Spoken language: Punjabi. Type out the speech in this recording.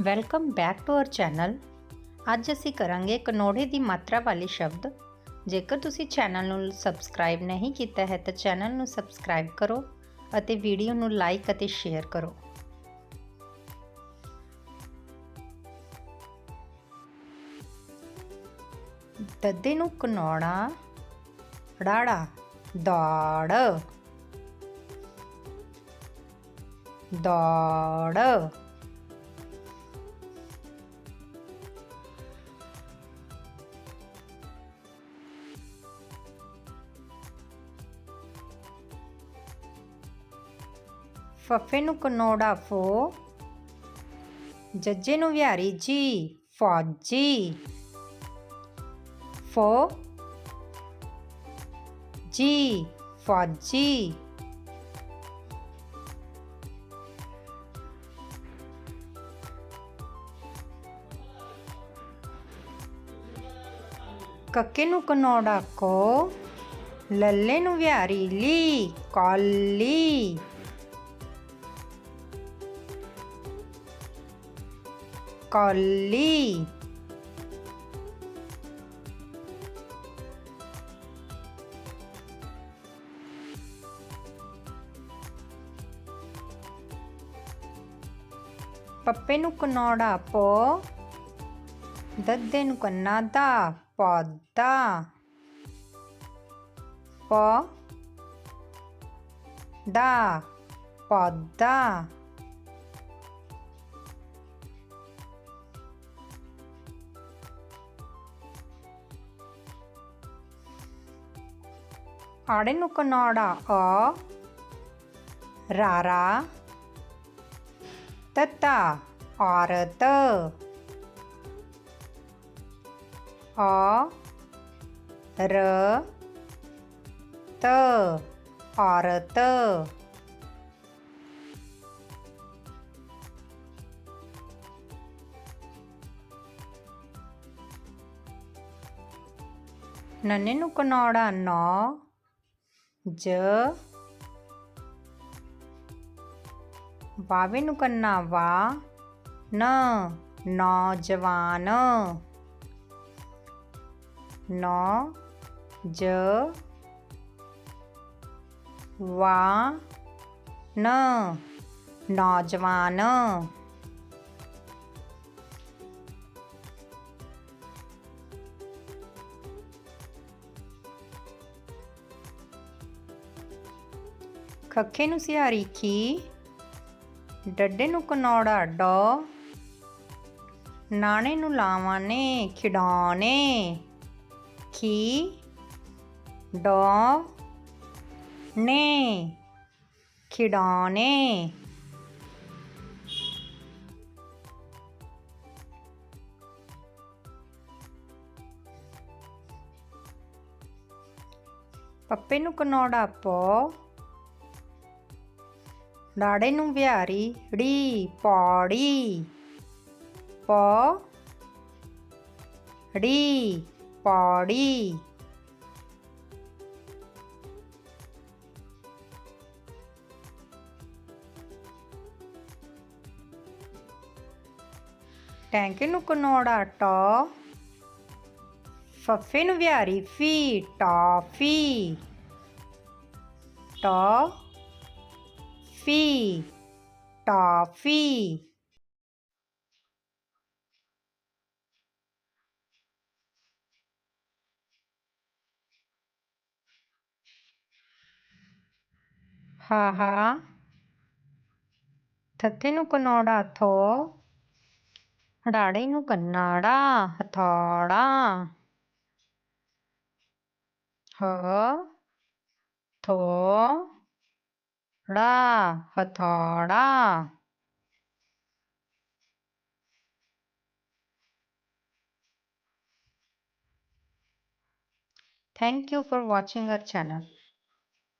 Welcome back to our channel ਅੱਜ ਅਸੀਂ ਕਰਾਂਗੇ ਕਨੋੜੇ ਦੀ ਮਾਤਰਾ ਵਾਲੇ ਸ਼ਬਦ। ਜੇਕਰ ਤੁਸੀਂ ਚੈਨਲ ਨੂੰ ਸਬਸਕ੍ਰਾਈਬ ਨਹੀਂ ਕੀਤਾ ਹੈ, ਤਾਂ ਚੈਨਲ ਨੂੰ ਸਬਸਕ੍ਰਾਈਬ ਕਰੋ ਅਤੇ ਵੀਡੀਓ ਨੂੰ ਲਾਈਕ ਅਤੇ ਸ਼ੇਅਰ ਕਰੋ। ਦੱਦੇ ਨੂੰ ਕਨੋੜਾ ੜਾੜਾ ਦੌੜ। ਦੌੜ। ਫੱਫੇ ਨੂੰ ਕਨੋੜਾ ਫੋ। ਜੱਜੇ ਨੂੰ ਵਿਹਾਰੀ ਜੀ। ਫੌਜੀ ਫੋ। ਜੀ, ਫੌਜੀ ਕੱਕੇ ਨੂੰ ਕਨੋੜਾ ਕੋ ਲੱਲੇ ਨੂੰ ਵਿਹਾਰੀ ਲੀ, ਕਾਲੀ। ਕਾਲੀ ਪੱਪੇ ਨੂੰ ਕਨੋੜਾ ਪੋ ਦੱਦੇ ਨੂੰ ਕੰਨਾ ਦਾ ਪੌਦਾ ਪ ਦਾ ਪੌਦਾ ਆੜੇ ਨੂੰ ਕਨੋੜਾ ਅ ਰਾਰਾ ਤਤਾ ਔਰਤ ਆ ਰ ਤ ਔਰਤ ਨੰਨੇ ਨੂੰ ਕਨੌੜਾ ਨੌ ਜ ਬਾਵੇ ਨੂੰ ਕੰਨਾ ਵਾ ਨ ਖੱਖੇ ਨੂੰ ਸਿਹਾਰੀ ਖੀ ਡੱਡੇ ਨੂੰ ਕਨੌੜਾ ਡੋ। ਨਾਣੇ ਨੂੰ ਲਾਵਾਂ ਨੇ ਖਿਡੌਣੇ। ਖੀ। ਡੋ। ਨੇ। ਖਿਡੌਣੇ। ਪੱਪੇ ਨੂੰ ਕਨੌੜਾ ਪੋ। ਲਾੜੇ ਨੂੰ ਵਿਹਾਰੀ, ੜੀ, ਪੌੜੀ। ਪੌ, ੜੀ, ਪੌੜੀ। ਟੈਂਕੇ ਨੂੰ ਕਨੋੜਾ ਟੋ, ਫੱਫੇ ਨੂੰ ਵਿਹਾਰੀ, ਫੀ ਟਾਫੀ ਟੋ ਫੀ ਟਾਫੀ। ਹਾ ਹਾ ਥੱਥੇ ਨੂੰ ਕਨੌੜਾ ਥੋ ਹੜਾੜੇ ਨੂੰ ਕੰਨਾੜਾ ਹਥੌੜਾ। ਹ ਥੋ ड़ा हथौड़ा Thank you for watching our channel.